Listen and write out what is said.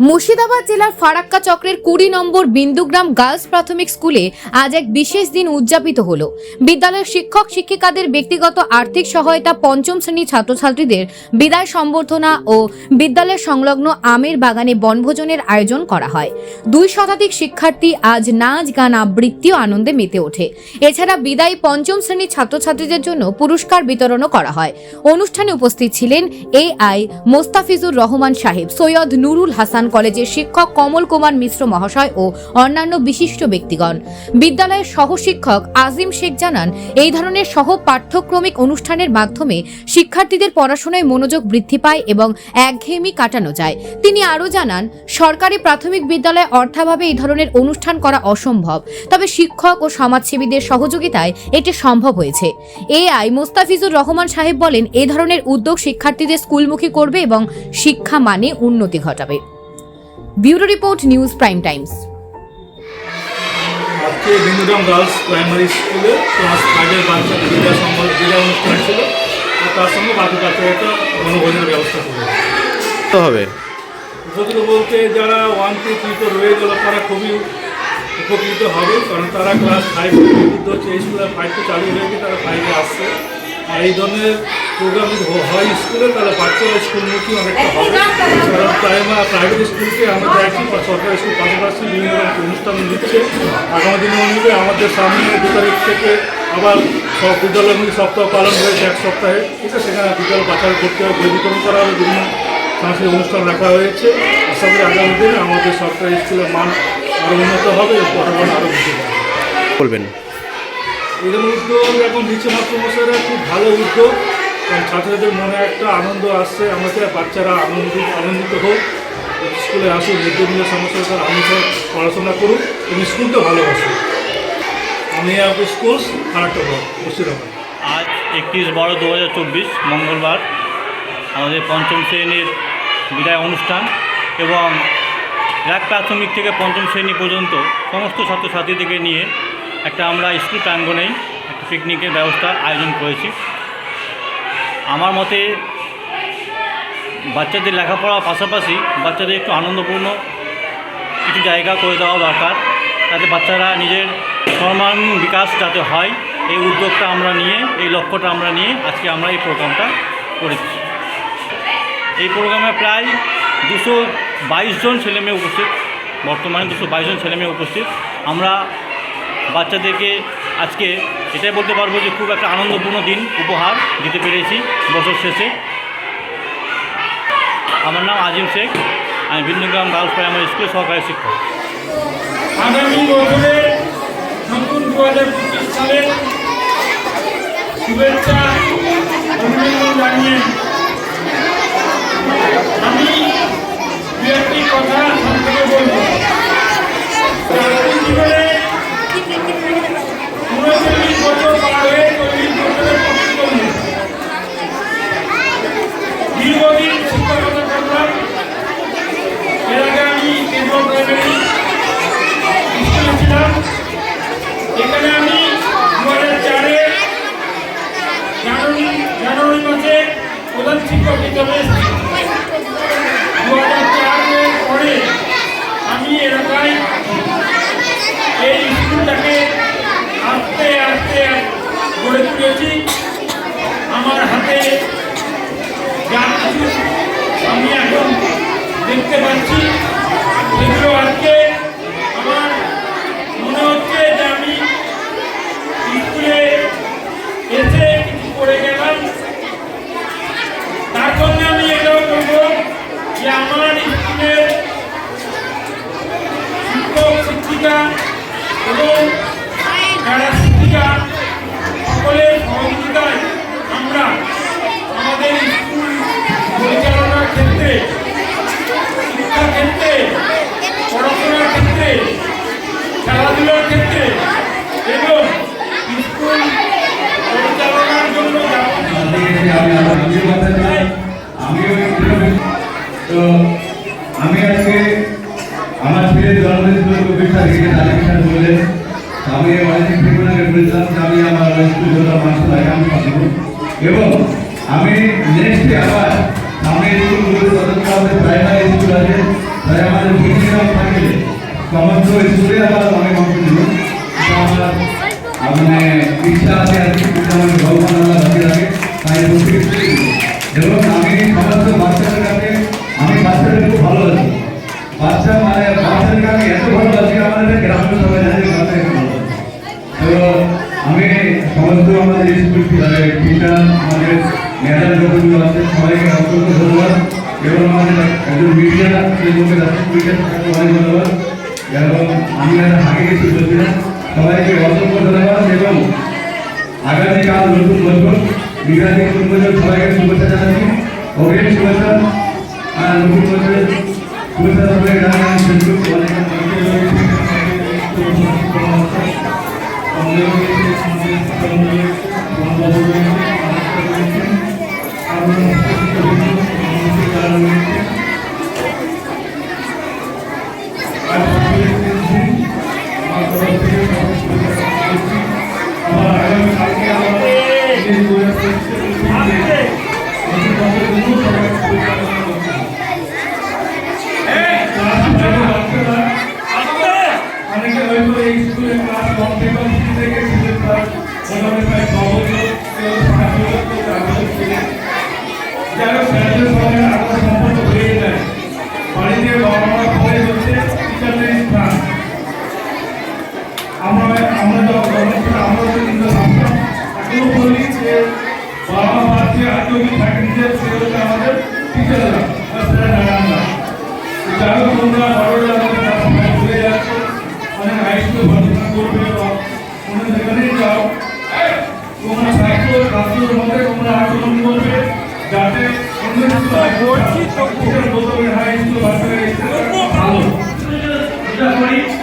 মুর্শিদাবাদ জেলার ফারাক্কা চক্রের কুড়ি নম্বর বিন্দুগ্রাম গার্লস প্রাথমিক স্কুলে আজ এক বিশেষ দিন উদযাপিত হল। বিদ্যালয়ের শিক্ষক, শিক্ষিকাদের ব্যক্তিগত আর্থিক সহায়তা পঞ্চম শ্রেণি ছাত্রছাত্রীদের বিদায় সম্বর্ধনা ও বিদ্যালয় সংলগ্ন আমের বাগানে বনভোজনের আয়োজন করা হয়। দুই শতাধিক শিক্ষার্থী আজ নাচ, গান, আবৃত্তি ও আনন্দে মেতে ওঠে। এছাড়া বিদায়ী পঞ্চম শ্রেণির ছাত্রছাত্রীদের জন্য পুরস্কার বিতরণও করা হয়। অনুষ্ঠানে উপস্থিত ছিলেন এ আই মোস্তাফিজুর রহমান সাহেব, সৈয়দ নুরুল হাসান কলেজের শিক্ষক কমল কুমার মিশ্র মহাশয় ও অন্যান্য বিশিষ্ট ব্যক্তিগণ। বিদ্যালয়ের সহশিক্ষক আজিম শেখ জানান, এই ধরনের সহ পাঠ্যক্রমিক অনুষ্ঠানের মাধ্যমে শিক্ষার্থীদের পড়াশোনায় মনোযোগ বৃদ্ধি পায় এবং একঘেয়েমি কাটানো যায়। তিনি আরও জানান, সরকারি প্রাথমিক বিদ্যালয়ে অর্থাভাবে এই ধরনের অনুষ্ঠান করা অসম্ভব, তবে শিক্ষক ও সমাজসেবীদের সহযোগিতায় এটি সম্ভব হয়েছে। এআই মোস্তাফিজুর রহমান সাহেব বলেন, এ ধরনের উদ্যোগ শিক্ষার্থীদের স্কুলমুখী করবে এবং শিক্ষা মানে উন্নতি ঘটাবে। Bureau report news prime times. আজকে বিন্দুগ্রাম গার্লস প্রাইমারি স্কুলে ক্লাস ফাইভের বাচ্চাদের বিদ্যা সম্বন্ধ বিদ্যা অনুষ্ঠান ছিল। আর তার সঙ্গে বাকি বাচ্চাদেরকে বনভোজনের ব্যবস্থা করবে তো হবে। উপকৃত বলতে যারা ওয়ান টু থ্রিতে রয়ে গেল তারা খুবই উপকৃত হবে। কারণ তারা ক্লাস ফাইভ হচ্ছে এই স্কুলে ফাইভ তো চালু হয়ে গিয়ে তারা ফাইভে আসছে। আর এই ধরনের প্রোগ্রাম যদি হয় স্কুলে, তাহলে বাচ্চারা স্কুলমুখী অনেকটা হবে। কারণ প্রাইমারি প্রাইভেট স্কুলকে আমরা দেখছি, বা সরকারি স্কুল পাশাপাশি বিভিন্ন রকম অনুষ্ঠান দিচ্ছে আগামী দিনে অনুযায়ী আমাদের সামনে দু তারিখ থেকে আবার সব বিদ্যালয়গুলি সপ্তাহ পালন হয়েছে এক সপ্তাহে। ঠিক আছে, সেখানে বিদ্যালয় বাচ্চারা করতে হবে বই করা হবে, বিভিন্ন সাংস্কৃতিক অনুষ্ঠান রাখা হয়েছে। আশা করি আগামী দিনে আমাদের সরকারি স্কুলের মান আরও উন্নত হবে এবং পড়াশোনা আরও বেশি হবে। বলবেন। এরকম উদ্যোগ এখন দিচ্ছে মাস্টারমশাইরা খুব ভালো উদ্যোগ। কারণ ছাত্রছাত্রীদের মনে একটা আনন্দ আসছে আমাদের বাচ্চারা আনন্দিত আনন্দিত হোক। স্কুলে আসুক মিড ডে মিলের তার আনন্দ পড়াশোনা করুক এবং স্কুলকে ভালোবাসুক। আমি আপনার স্কুল খারাপটা মুর্শিদাবাদ আজ একত্রিশ বারো দু হাজার চব্বিশ, মঙ্গলবার আমাদের পঞ্চম শ্রেণির বিদায় অনুষ্ঠান এবং এক প্রাথমিক থেকে পঞ্চম শ্রেণি পর্যন্ত সমস্ত ছাত্রছাত্রীদেরকে নিয়ে একটা আমরা স্কুল প্রাঙ্গণেই একটা পিকনিকের ব্যবস্থা আয়োজন করেছি। আমার মতে বাচ্চাদের লেখাপড়ার পাশাপাশি বাচ্চাদের একটু আনন্দপূর্ণ কিছু জায়গা করে দেওয়া দরকার যাতে বাচ্চারা নিজের সর্বাঙ্গীন বিকাশ যাতে হয়, এই উদ্যোগটা আমরা নিয়ে, এই লক্ষ্যটা আমরা নিয়ে আজকে আমরা এই প্রোগ্রামটা করেছি। এই প্রোগ্রামে প্রায় দুশো বাইশ জন ছেলেমেয়ে উপস্থিত, বর্তমানে দুশো বাইশ জন ছেলেমেয়ে উপস্থিত। আমরা বাচ্চাদেরকে আজকে এটাই বলতে পারব যে খুব একটা আনন্দপূর্ণ দিন, উপহার দিতে পেরেছি বছর শেষে। আমার নাম আজিম শেখ, আমি বিন্দুগ্রাম গার্লস প্রাইমারি স্কুলের সহকারী শিক্ষক। আগামী বছরে নতুন দু হাজার পঁচিশ সালের শুভেচ্ছা অভিনন্দন জানিয়ে দীর্ঘদিন বলেছিলাম যে আমি আমার স্কুল জন্য মাস্টার লাগে আমি এবং আমি নেক্সট আবার আমি স্কুলগুলো তদন্ত আমাদের প্রাইমারি স্কুল আছে, তাই সমস্ত স্কুলে আমার অনেক অংশ এটা আমার মানে ইচ্ছা আছে আর কি আমার ভগবান আল্লাহ বাকি রাখে তাই এবং আমি সমস্ত বাচ্চাদের কাছে, আমি বাচ্চাদের খুব ভালোবাসি। বাচ্চা মানে বাচ্চাদেরকে আমি এত ভালোবাসি আমাদের গ্রামের সবাই জানে যে বাচ্চাকে ভালোবাসি তো আমি সমস্ত আমাদের স্কুল টিচার আমাদের ম্যাডাম যতগুলো আছে সবাইকে অত্যন্ত ধন্যবাদ এবং আমাদের একজন মিডিয়া যে লোকের আছে মিডিয়া তাকে অনেক ধন্যবাদ এবং আমি আর আগে কিছু বলছি না সবাইকে অসংখ্য ধন্যবাদ এবং আগামীকাল নতুন বছর বিঘাতে নতুন বছর সবাইকে শুভেচ্ছা জানাচ্ছি অগ্রিম শুভেচ্ছা আর নতুন বছরের শুভেচ্ছা সবাই জানান সঙ্গে আলাদা সম্পর্ক হয়ে যায় বাড়িতে বাবা মা ভয় হচ্ছে টিচারদের স্থান আমরা আমরা যখন আমরা কিন্তু ভাবতাম এখনও বলি যে বাবা মা যে আত্মীয় থাকেন যে সে হচ্ছে আমাদের টিচাররা বা স্যার ম্যাডামরা যারা তোমরা বড়রা আমাদের ভুলে যাচ্ছ অনেক স্কুল পড়াশোনা করবে বা অন্য যেখানেই যাও তোমরা ছাত্র ছাত্রর মধ্যে তোমরা আচরণ করবে যাতে ভালো।